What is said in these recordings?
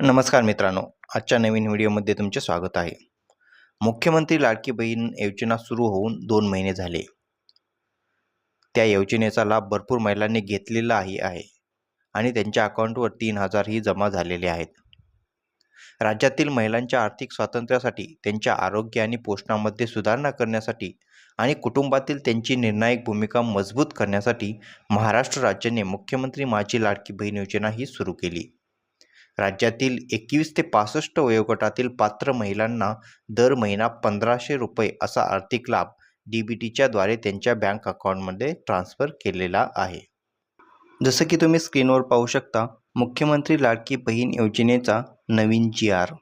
नमस्कार मित्रांनो. आजच्या नवीन व्हिडिओमध्ये तुमचे स्वागत आहे. मुख्यमंत्री लाडकी बहीण योजना सुरू होऊन दोन महिने झाले. त्या योजनेचा लाभ भरपूर महिलांनी घेतलेला आहे आहे आणि त्यांच्या अकाउंटवर तीन हजारही जमा झालेले आहेत. राज्यातील महिलांच्या आर्थिक स्वातंत्र्यासाठी त्यांच्या आरोग्य आणि पोषणामध्ये सुधारणा करण्यासाठी आणि कुटुंबातील त्यांची निर्णायक भूमिका मजबूत करण्यासाठी महाराष्ट्र राज्याने मुख्यमंत्री माझी लाडकी बहीण योजना ही सुरू केली. राज्यातील एकवीस ते पासष्ट वयोगटातील पात्र महिलांना दर महिना पंधराशे रुपये असा आर्थिक लाभ डी बी टीच्या द्वारे त्यांच्या बँक अकाउंटमध्ये ट्रान्स्फर केलेला आहे. जसं की तुम्ही स्क्रीनवर पाहू शकता मुख्यमंत्री लाडकी बहीण योजनेचा नवीन जी आर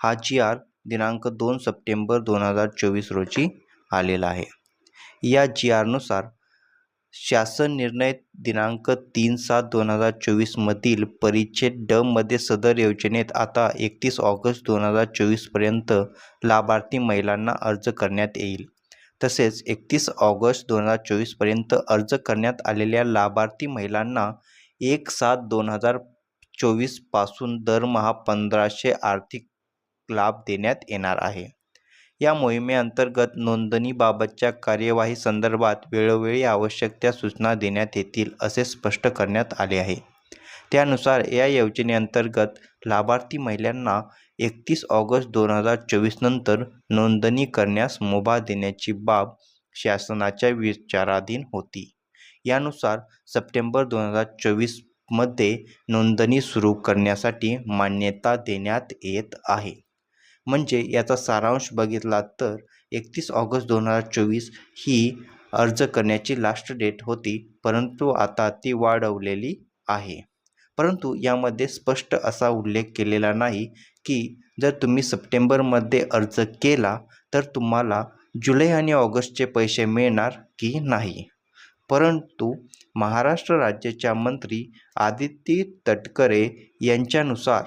हा जी आर दिनांक दोन सप्टेंबर दोन हजार चोवीस रोजी आलेला आहे. या जी आरनुसार शासन निर्णय दिनांक तीन सात दोन हजार चोवीसमधील परिच्छेद डमध्ये सदर योजनेत आता एकतीस ऑगस्ट दोन हजार चोवीसपर्यंत लाभार्थी महिलांना अर्ज करण्यात येईल. तसेच एकतीस ऑगस्ट दोन हजार चोवीसपर्यंत अर्ज करण्यात आलेल्या लाभार्थी महिलांना एक सात दोन हजार चोवीसपासून दरमहा पंधराशे आर्थिक लाभ देण्यात येणार आहे. या मोहिमेअंतर्गत नोंदणीबाबतच्या कार्यवाही संदर्भात वेळोवेळी आवश्यक त्या सूचना देण्यात येतील असे स्पष्ट करण्यात आले आहे. त्यानुसार या योजनेअंतर्गत लाभार्थी महिलांना एकतीस ऑगस्ट दोन हजार चोवीसनंतर नोंदणी करण्यास मुभा देण्याची बाब शासनाच्या विचाराधीन होती. यानुसार सप्टेंबर दोन हजार चोवीसमध्ये नोंदणी सुरू करण्यासाठी मान्यता देण्यात येत आहे. म्हणजे याचा सारांश बघितला तर एकतीस ऑगस्ट दोन हजार चोवीस ही अर्ज करण्याची लास्ट डेट होती परंतु आता ती वाढवलेली आहे. परंतु यामध्ये स्पष्ट असा उल्लेख केलेला नाही की जर तुम्ही सप्टेंबरमध्ये अर्ज केला तर तुम्हाला जुलै आणि ऑगस्टचे पैसे मिळणार की नाही. परंतु महाराष्ट्र राज्याच्या मंत्री आदित्य तटकरे यांच्यानुसार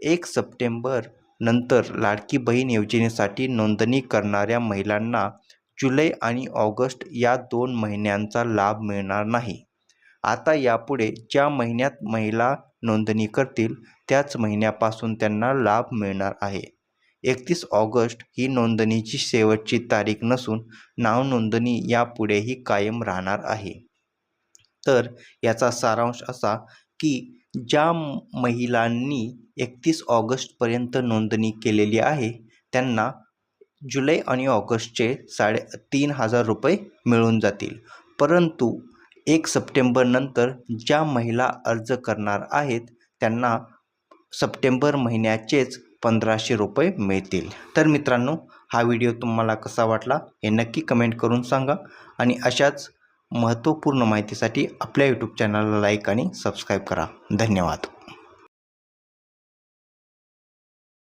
एक सप्टेंबर नंतर लाडकी बहीण योजनेसाठी नोंदणी करणाऱ्या महिलांना जुलै आणि ऑगस्ट या दोन महिन्यांचा लाभ मिळणार नाही. आता यापुढे ज्या महिन्यात महिला नोंदणी करतील त्याच महिन्यापासून त्यांना लाभ मिळणार आहे. एकतीस ऑगस्ट ही नोंदणीची शेवटची तारीख नसून नाव नोंदणी यापुढेही कायम राहणार आहे. तर याचा सारांश असा की ज्या महिलांनी एकतीस ऑगस्टपर्यंत नोंदणी केलेली आहे त्यांना जुलै आणि ऑगस्टचे साडे तीन हजार रुपये मिळून जातील. परंतु एक सप्टेंबरनंतर ज्या महिला अर्ज करणार आहेत त्यांना सप्टेंबर महिन्याचेच पंधराशे रुपये मिळतील. तर मित्रांनो हा व्हिडिओ तुम्हाला कसा वाटला हे नक्की कमेंट करून सांगा आणि अशाच महत्त्वपूर्ण माहितीसाठी आपल्या यूट्यूब चॅनलला लाईक आणि सबस्क्राईब करा. धन्यवाद.